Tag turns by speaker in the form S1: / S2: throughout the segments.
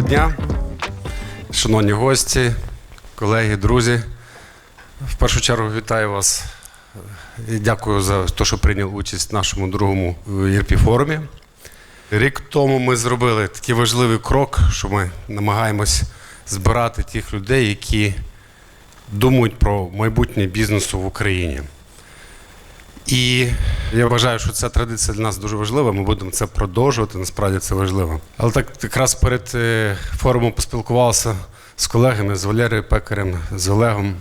S1: Доброго дня, шановні гості, колеги, друзі. В першу чергу вітаю вас і дякую за те, що прийняли участь в нашому другому ЄРПі форумі. Рік тому ми зробили такий важливий крок, що ми намагаємось збирати тих людей, які думають про майбутнє бізнесу в Україні. І я вважаю, що ця традиція для нас дуже важлива. Ми будемо це продовжувати. Насправді це важливо. Але так якраз перед е, форумом поспілкувався з колегами, з Валерією Пекарем, з Олегом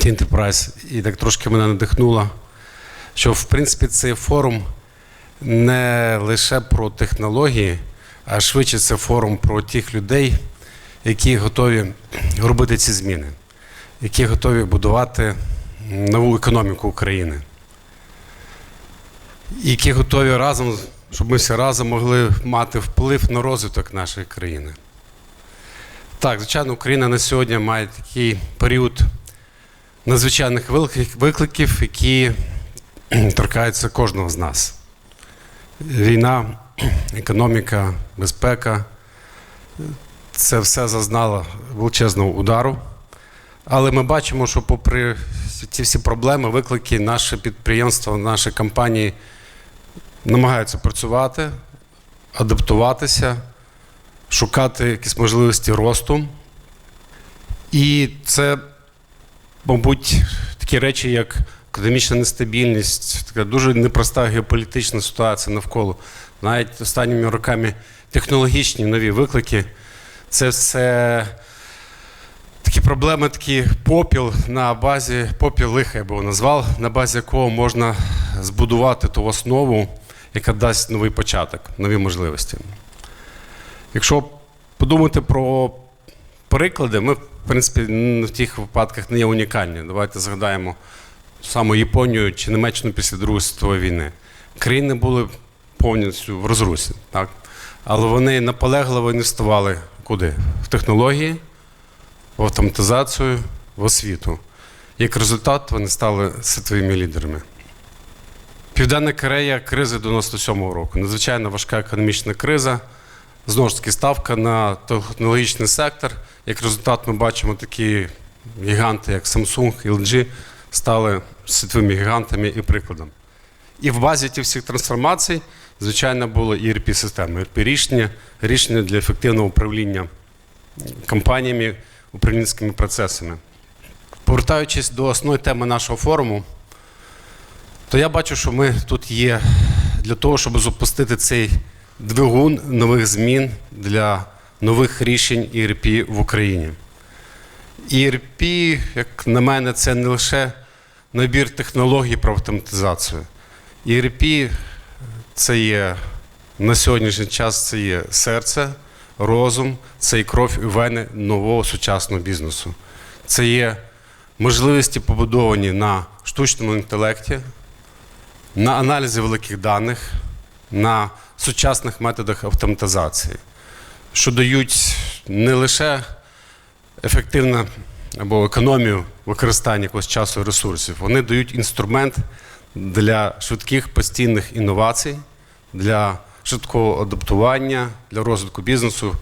S1: Тінтерпрайз, і так трошки мене надихнуло, що в принципі цей форум не лише про технології, а швидше це форум про тих людей, які готові робити ці зміни, які готові будувати нову економіку України які готові разом, щоб ми всі разом могли мати вплив на розвиток нашої країни. Так, звичайно, Україна на сьогодні має такий період надзвичайних викликів, які торкаються кожного з нас. Війна, економіка, безпека це все зазнало величезного удару. Але ми бачимо, що попри ці всі проблеми, виклики, наше підприємство, наші компанії намагаються працювати, адаптуватися, шукати якісь можливості росту. І це, мабуть, такі речі, як економічна нестабільність, така дуже непроста геополітична ситуація навколо. Навіть останніми роками технологічні нові виклики. Це все такі проблеми, такий попіл на базі, попіл лиха я би його назвав, на базі якого можна збудувати ту основу, яка дасть новий початок, нові можливості. Якщо подумати про приклади, ми, в принципі, в тих випадках не є унікальні. Давайте згадаємо саме Японію чи Німеччину після Другої світової війни. Країни були повністю в розрусі, так? але вони наполегливо інвестували куди? В технології, в автоматизацію, в освіту. Як результат, вони стали світовими лідерами. Південна Корея кризи 97-го року. Надзвичайно важка економічна криза. Знову ж таки, ставка на технологічний сектор. Як результат, ми бачимо такі гіганти, як Samsung і LG, стали світовими гігантами і прикладом. І в базі тих всіх трансформацій, звичайно, було erp системи erp рішення, рішення для ефективного управління компаніями, управлінськими процесами. Повертаючись до основної теми нашого форуму, то я бачу, що ми тут є для того, щоб запустити цей двигун нових змін для нових рішень ERP в Україні. ERP, як на мене, це не лише набір технологій про автоматизацію. ERP це є на сьогоднішній час це є серце, розум, це і кров і вени нового сучасного бізнесу. Це є можливості, побудовані на штучному інтелекті, на аналізі великих даних, на сучасних методах автоматизації, що дають не лише ефективну або економію використання якогось часу ресурсів, вони дають інструмент для швидких постійних інновацій, для швидкого адаптування, для розвитку бізнесу.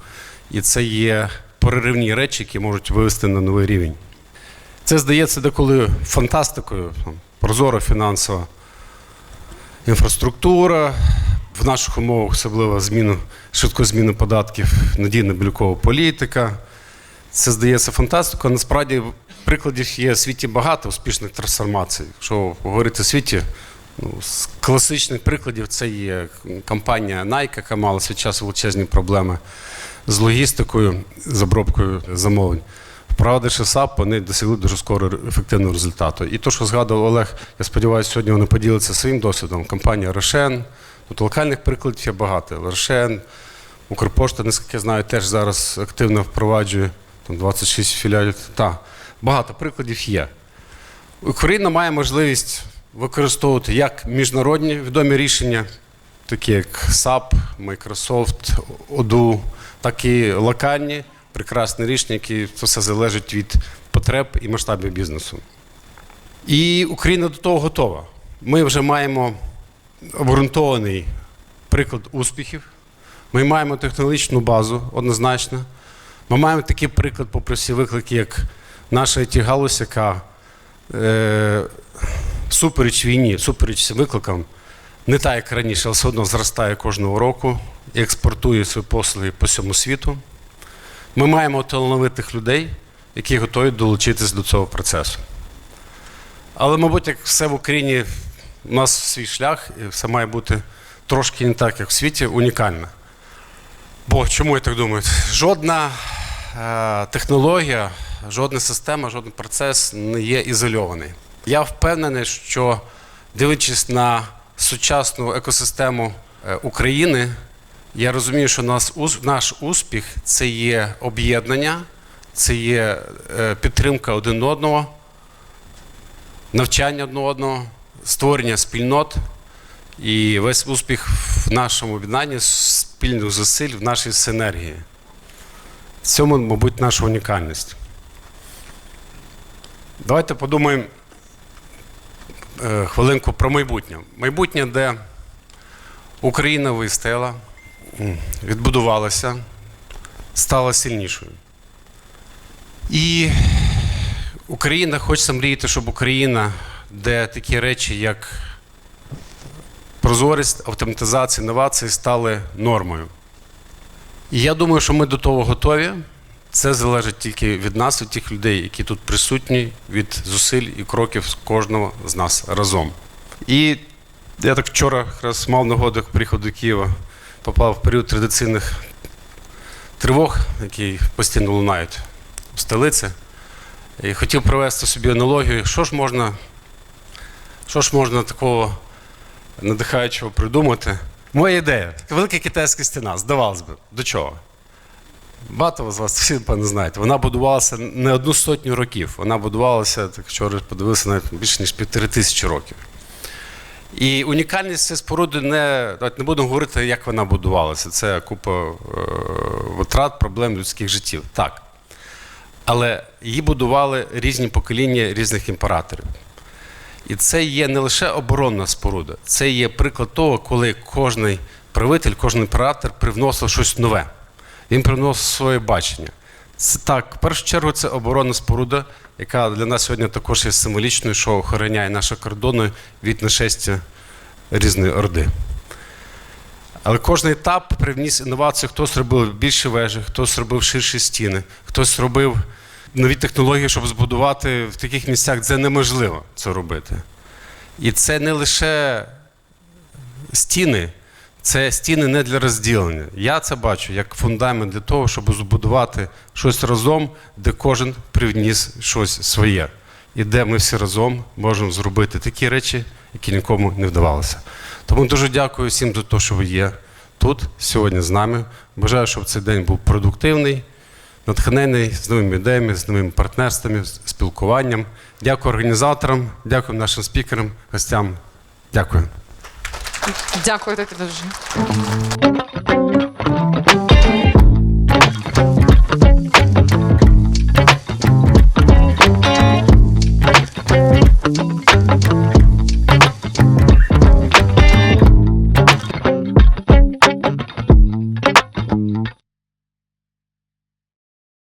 S1: І це є переривні речі, які можуть вивести на новий рівень. Це здається деколи фантастикою, прозора фінансова інфраструктура, в наших умовах особливо зміну, швидку зміну податків, надійна блюкова політика. Це здається фантастикою. Насправді прикладів є в світі багато успішних трансформацій. Якщо говорити в світі, ну, з класичних прикладів це є компанія Nike, яка мала свій час величезні проблеми з логістикою, з обробкою замовлень. Впровадивши SAP, вони досягли дуже скоро ефективного результату. І то, що згадував Олег, я сподіваюся, сьогодні вони поділяться своїм досвідом. Компанія Рошен. Тут локальних прикладів є багато. Рошен, Укрпошта, наскільки я знаю, теж зараз активно впроваджує там 26 філіалів. Так, багато прикладів є. Україна має можливість використовувати як міжнародні відомі рішення, такі як SAP, Microsoft, Odoo, так і локальні прекрасне рішення, які це все залежить від потреб і масштабів бізнесу. І Україна до того готова. Ми вже маємо обґрунтований приклад успіхів. Ми маємо технологічну базу однозначно. Ми маємо такий приклад, попри всі виклики, як наша it галузь яка е, супереч війні, супереч викликам, не так, як раніше, але все одно зростає кожного року і експортує свої послуги по всьому світу. Ми маємо талановитих людей, які готові долучитись до цього процесу. Але, мабуть, як все в Україні, у нас свій шлях, і все має бути трошки не так, як в світі, унікально. Бо чому я так думаю? Жодна е, технологія, жодна система, жоден процес не є ізольований. Я впевнений, що дивлячись на сучасну екосистему е, України, я розумію, що наш успіх це є об'єднання, це є е, підтримка один одного, навчання один одного, створення спільнот. І весь успіх в нашому об'єднанні спільних зусиль в нашій синергії. В цьому, мабуть, наша унікальність. Давайте подумаємо е, хвилинку про майбутнє. Майбутнє, де Україна вистояла, відбудувалася, стала сильнішою. І Україна хочеться мріяти, щоб Україна, де такі речі, як прозорість, автоматизація, інновації стали нормою. І я думаю, що ми до того готові. Це залежить тільки від нас, від тих людей, які тут присутні, від зусиль і кроків кожного з нас разом. І я так вчора якраз мав нагоду, приїхав до Києва, попав в період традиційних тривог, які постійно лунають в столиці. І хотів провести собі аналогію, що ж можна, що ж можна такого надихаючого придумати. Моя ідея. Велика китайська стіна, здавалось би, до чого? Багато з вас всі певно знаєте. Вона будувалася не одну сотню років. Вона будувалася, так вчора подивився, навіть більше ніж півтори тисячі років. І унікальність цієї споруди не, не будемо говорити, як вона будувалася. Це купа е, витрат, проблем людських життів. Так. Але її будували різні покоління різних імператорів. І це є не лише оборонна споруда, це є приклад того, коли кожний правитель, кожен імператор привносив щось нове. Він привносив своє бачення. Так, в першу чергу, це оборонна споруда, яка для нас сьогодні також є символічною, що охороняє наші кордони від нашестя різної орди. Але кожен етап привніс інновацію. Хтось робив більші вежі, хтось робив ширші стіни, хтось робив нові технології, щоб збудувати в таких місцях, де неможливо це робити. І це не лише стіни, це стіни не для розділення. Я це бачу як фундамент для того, щоб збудувати щось разом, де кожен привніс щось своє. І де ми всі разом можемо зробити такі речі, які нікому не вдавалося. Тому дуже дякую всім за те, що ви є тут сьогодні з нами. Бажаю, щоб цей день був продуктивний, натхнений з новими ідеями, з новими партнерствами, з спілкуванням. Дякую організаторам, дякую нашим спікерам, гостям. Дякую.
S2: Дякую тобі дуже.